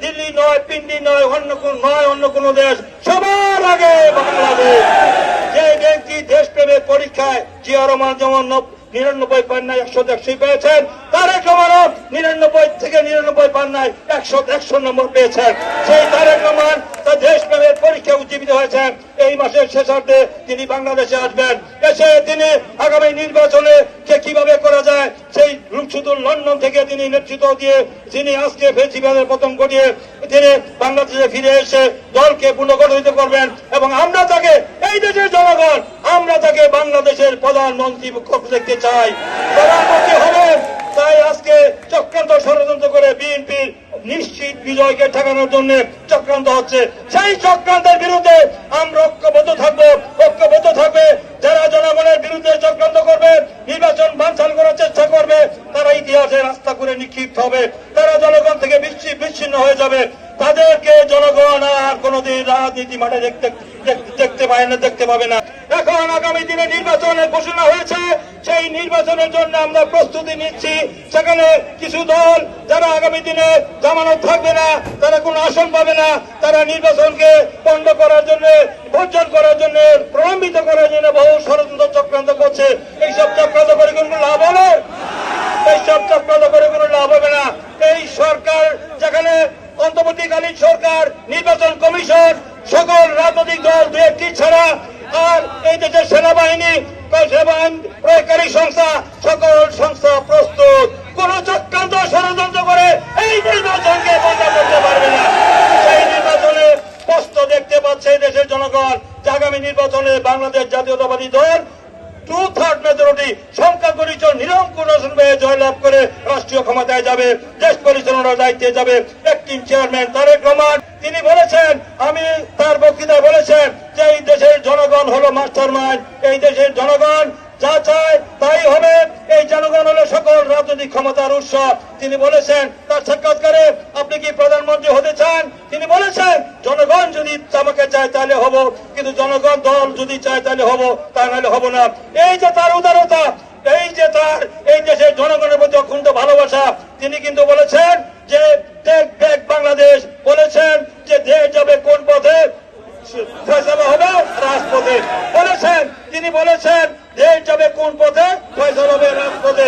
দিল্লি নয়, পিন্ডি নয়, অন্য কোন নয়, অন্য কোন দেশ। সবার আগে বাংলাদেশ। যে ব্যক্তি দেশপ্রেমের পরীক্ষায় জিয়া রহমান যেমন নব- নিরানব্বই পান্নায় একশো একশোই পেয়েছেন, তারেক রহমানও নিরানব্বই থেকে নিরানব্বই পান্নায় একশো একশো নম্বর পেয়েছেন। সেই তারেক রহমান তার দেশপ্রেমের পরীক্ষা উজ্জীবিত হয়েছেন। এই মাসের শেষার্ধে তিনি বাংলাদেশে আসবেন। এসে তিনি আগামী নির্বাচনে কে কীভাবে করা যায় সেই শুধু লন্ডন থেকে তিনি নেতৃত্ব দিয়ে তিনি আজকে ফেসিবাদের পতন ঘটিয়ে তিনি বাংলাদেশে ফিরে এসে দলকে পুনর্গঠিত করবেন এবং আমরা তাকে এই দেশের জনগণ, আমরা তাকে বাংলাদেশের প্রধানমন্ত্রী দেখতে চাই। প্রধানমন্ত্রী হবেন, তাই আজকে চক্রান্ত ষড়যন্ত্র করে বিএনপির নিশ্চিত বিজয়কে ঠেকানোর জন্য চক্রান্ত হচ্ছে। সেই চক্রান্তের বিরুদ্ধে আমরা ঐক্যবদ্ধ নিক্ষিপ্ত হবে। তারা জনগণ থেকে বিচ্ছিন্ন হয়ে যাবে। তাদেরকে জনগণ আর কোনোদিন রাজনীতি মাঠে দেখতে দেখতে পায় না, দেখতে পাবে না। এখন আগামী দিনে নির্বাচনের ঘোষণা হয়েছে। সেই নির্বাচনের জন্য আমরা প্রস্তুতি নিচ্ছি। সেখানে কিছু দল যারা আগামী দিনে জামানত থাকবে না, তারা কোনো আসন পাবে না, তারা নির্বাচনকে পণ্ড করার জন্য, বর্জন করার জন্য, প্রলম্বিত করার জন্য বহু ষড়যন্ত্র চক্রান্ত করছে এইসব চক্রান্ত করে কোনো লাভ হলো এইসব চক্রান্ত করে কোনো লাভ হবে না এই সরকার, যেখানে অন্তর্বর্তীকালীন সরকার, নির্বাচন কমিশন, সকল রাজনৈতিক দল দু একটি ছাড়া, আর এই দেশের সেনাবাহিনী প্রয়োগকারী সংস্থা, সকল সংস্থা প্রস্তুত। কোন চক্রান্ত ষড়যন্ত্র করে এই নির্বাচনকে বন্ধ করতে পারবে না। সেই নির্বাচনে স্পষ্ট দেখতে পাচ্ছে দেশের জনগণ আগামী নির্বাচনে বাংলাদেশ জাতীয়তাবাদী দল টু থার্ড মেজরিটি সংখ্যা গরিষ্ঠ নিরঙ্কুশ হয়ে জয়লাভ করে রাষ্ট্রীয় ক্ষমতায় যাবে, দেশ পরিচালনার দায়িত্বে যাবে একটিম চেয়ারম্যান তারেক রহমান। তিনি বলেছেন, আমি তার বক্তৃতায় বলেছেন যে এই দেশের জনগণ হলো মাস্টার মাইন্ড এই দেশের জনগণ যা চায় তাই হবে, এই জনগণ হলো সকল রাজনৈতিক ক্ষমতার উৎস। তিনি বলেছেন তার সাক্ষাৎকারে আপনি কি প্রধানমন্ত্রী হতে চান? তিনি বলেছেন, জনগণ যদি আমাকে চায় তাহলে হব, কিন্তু জনগণ দল যদি চায় তাহলে হব, তা নাহলে হব না। এই যে তার উদারতা, এই যে তার, এই দেশের জনগণের প্রতি অকুণ্ঠ ভালোবাসা, তিনি কিন্তু বলেছেন যে বাংলাদেশ, বলেছেন যে দেশ যাবে কোন পথে? ফয়সালা হবে রাজপথে। বলেছেন, তিনি বলেছেন দেশ যাবে কোন পথে? ফয়সালা হবে রাজপথে।